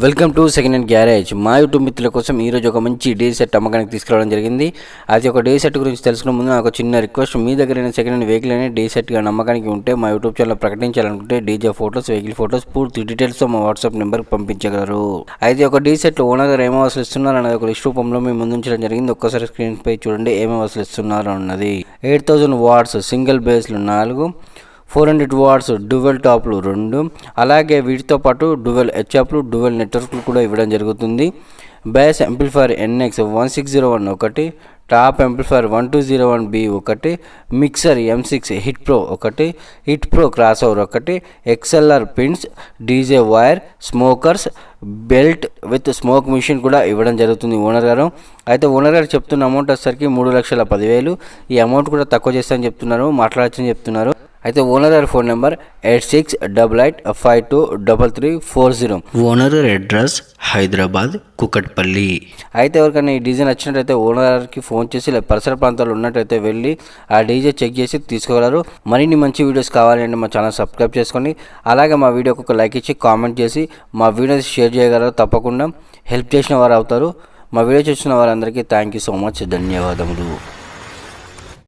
Welcome to second hand garage. మా YouTube మిత్రుల కోసం ఈరోజు ఒక మంచి డే సెట్ అమ్మకానికి తీసుకురావడం జరిగింది. అది ఒక డే సెట్ గురించి తెలుసుకునే ముందు నాకు చిన్న రిక్వెస్ట్. మీ దగ్గర సెకండ్ హ్యాండ్ వెహికల్ అనేది డే సెట్గా నమ్మకానికి ఉంటే మా యూట్యూబ్ ఛానల్ ప్రకటించాలనుకుంటే డీజే ఫోటోస్ వెహికల్ ఫోటోస్ పూర్తి డీటెయిల్స్తో మా వాట్సాప్ నెంబర్కి పంపించగలరు. అయితే ఒక డే సెట్ ఓనర్ గారు ఏమో అసలు ఇస్తున్నారు అనేది ఒక లిస్ట్ రూపంలో మేము ముందుంచడం జరిగింది. ఒక్కసారి స్క్రీన్ పై చూడండి ఏమేమి అసలు ఇస్తున్నారు అన్నది. ఎయిట్ థౌసండ్ వాట్స్ సింగిల్ బేస్లు నాలుగు. ఫోర్ హండ్రెడ్ వాట్స్ డ్యువెల్ టాప్లు రెండు అలాగే వీటితో పాటు డ్యువెల్ హెచ్ఆప్లు డ్యువెల్ నెట్వర్క్లు కూడా ఇవ్వడం జరుగుతుంది. Bass amplifier NX one six zero one ఒకటి top amplifier one two zero one B ఒకటి mixer M six hit pro ఒకటి హిట్ ప్రో క్రాస్ ఓవర్ ఒకటి XLR pins DJ wire smokers belt with smoke machine కూడా ఇవ్వడం జరుగుతుంది owner గారు. అయితే owner గారు చెప్తున్న అమౌంట్ వచ్చేసరికి మూడు లక్షల పదివేలు. ఈ అమౌంట్ కూడా తక్కువ చేస్తామని చెప్తున్నారు మాట్లాడచ్చని చెప్తున్నారు. అయితే ఓనర్ గారి phone number eight six double eight five two double three four zero. Owner address Hyderabad Kukatpally. అయితే ఎవరికైనా ఈ డీజే నచ్చినట్టయితే ఓనర్ గారికి ఫోన్ చేసి లేదా పరిసర ప్రాంతాల్లో ఉన్నట్టయితే వెళ్ళి ఆ డీజే చెక్ చేసి తీసుకోగలరు. మరిన్ని మంచి వీడియోస్ కావాలి అంటే మా ఛానల్ సబ్స్క్రైబ్ చేసుకోండి అలాగే మా వీడియోకి ఒక లైక్ ఇచ్చి కామెంట్ చేసి మా వీడియోస్ షేర్ చేయగలరు తప్పకుండా. హెల్ప్ చేసిన వారు అవుతారు. మా వీడియో చూసిన వారందరికీ థ్యాంక్ యూ సో మచ్. ధన్యవాదములు.